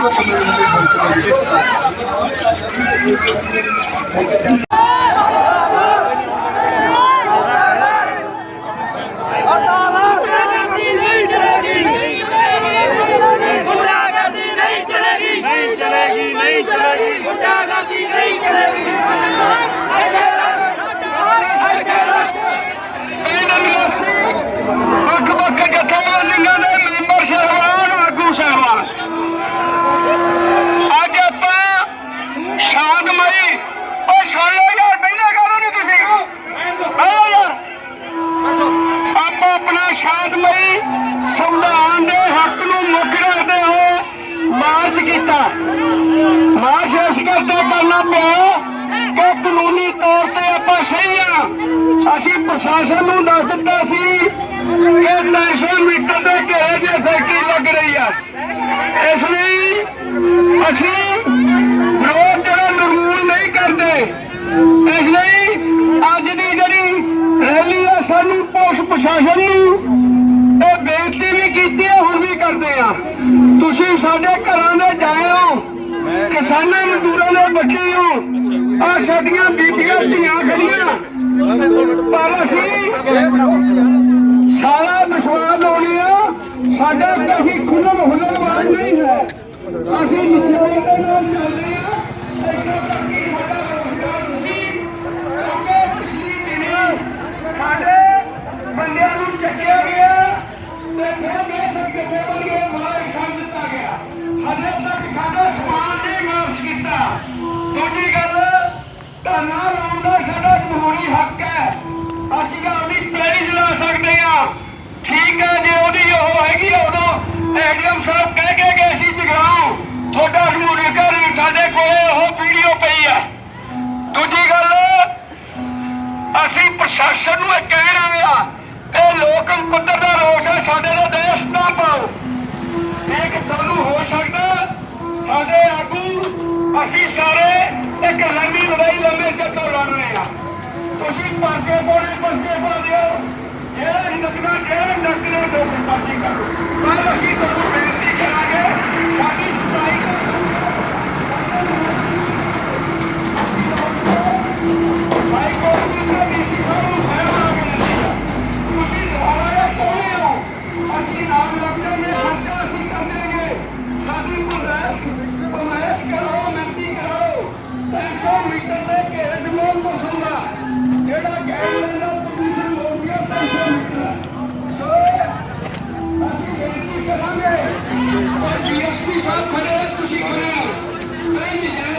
Thank you. March ਕਰਨਾ ਪਿਆ ਕਿ ਕਾਨੂੰਨੀ ਤੌਰ ਤੇ ਆਪਾਂ ਸਹੀ ਆ। ਅਸੀਂ ਪ੍ਰਸ਼ਾਸਨ ਨੂੰ ਦੱਸ ਦਿੱਤਾ ਸੀ ਕਿ 300 ਮੀਟਰ ਦੇ ਘੇਰੇ 'ਚ ਫੈਕਟਰੀ ਲੱਗ ਰਹੀ ਆ। ਇਸ ਲਈ ਅਸੀਂ ਵਿਰੋਧ ਜਿਹੜਾ ਨਿਰਮੂਲ ਨਹੀਂ ਕਰਦੇ। ਇਸ ਲਈ ਅੱਜ ਦੀ ਜਿਹੜੀ ਰੈਲੀ ਆ, ਸਾਨੂੰ ਪੁਲਿਸ ਪ੍ਰਸ਼ਾਸਨ ਨੂੰ ਇਹ ਬੇਨਤੀ ਵੀ ਕੀਤੀ ਹੈ ਹੁਣ ਵੀ ਕਰਦੇ ਆ। ਤੁਸੀਂ ਸਾਡੇ ਘਰਾਂ ਦੇ ਜਾਏ ਹੋ ਕਿਸਾਨਾਂ ਨੂੰ ਬੱਚੇ ਹੋ ਆ ਸਾਡੀਆਂ ਬੀਬੀਆਂ, ਧੀਆਂ ਖੜੀਆਂ। ਪਰ ਅਸੀਂ ਸਾਰਾ ਵਿਸ਼ਵਾਸ ਲਾਉਣੇ ਆ ਸਾਡਾ ਅਸੀਂ ਖੁੱਲ੍ਹ ਹੁਲੜਬਾਜ਼ ਨਹੀਂ ਹੈ ਅਸੀਂ ਨਿਸ਼ਾਨ ਦੇ ਨਾਲ ਚੱਲਦੇ ਆ ਇੱਥੋਂ ਤੱਕ ਕਿ ਸਾਡਾ ਰੋਜ਼ਗਾਰ ਸੀ ਅੱਗੇ ਪਿਛਲੀ ਦਿਨੀ ਸਾਡੇ ਬੰਦਿਆਂ ਨੂੰ ਚੱਕਿਆ ਗਿਆ ਤੇ ਫਿਰ ਬੇਸ਼ੱਕ ਕਿਤੇ ਬਣ ਮਾਰ ਛੱਡ ਦਿੱਤਾ ਗਿਆ ਹਲੇ ਤੱਕ ਸਾਡਾ ਸਮਾਨ ਨਹੀਂ ਵਾਪਸ ਕੀਤਾ ਦੂਜੀ ਗੱਲ ਧਰਨਾ ਲਾਉਣ ਦਾ ਸਾਡਾ ਕਾਨੂੰਨੀ ਹੱਕ ਹੈ। ਅਸੀਂ ਆਪਣੀ ਪੈੜੀ ਜਲਾ ਸਕਦੇ ਹਾਂ। ਠੀਕ ਹੈ, ਜੇ ਉਹਦੀ ਉਹ ਹੈਗੀ ਉਦੋਂ ਐਡੀਐਮ ਸਾਹਿਬ ਕਹਿ ਕੇ ਗਏ ਸੀ, ਜਗਰਾਉਂ, ਤੁਹਾਡਾ ਜਮਹੂਰੀ ਘਰ ਸਾਡੇ ਕੋਲੇ ਉਹ ਵੀਡੀਓ ਪਈ ਹੈ। ਦੂਜੀ ਗੱਲ, ਅਸੀਂ ਪ੍ਰਸ਼ਾਸਨ ਨੂੰ ਇਹ ਕਹਿਣਾ ਆ ਇਹ ਲੋਕ ਪੱਧਰ ਦਾ ਰੋਸ ਹੈ, ਸਾਡੇ ਦਾ ਦੇਸ਼ ਨਾ ਪਾਓ। ਇਹ ਕਿ ਤੁਹਾਨੂੰ ਹੋ ਸਕਦਾ, ਸਾਡੇ ਆਗੂ, ਅਸੀਂ ਸਾਰੇ ਤੁਸੀਂ ਪਰਚੇ ਪੋੜੇ ਪਰਚੇ ਪਾ ਦਿਓ ਜਿਹੜਾ ਹਿੰਦੁਸਤਾਨ ਜਿਹੜਾ ਨਕਲੇ ਲੋਕ ਪਰਚੇ ਕਰੋ খুশি করার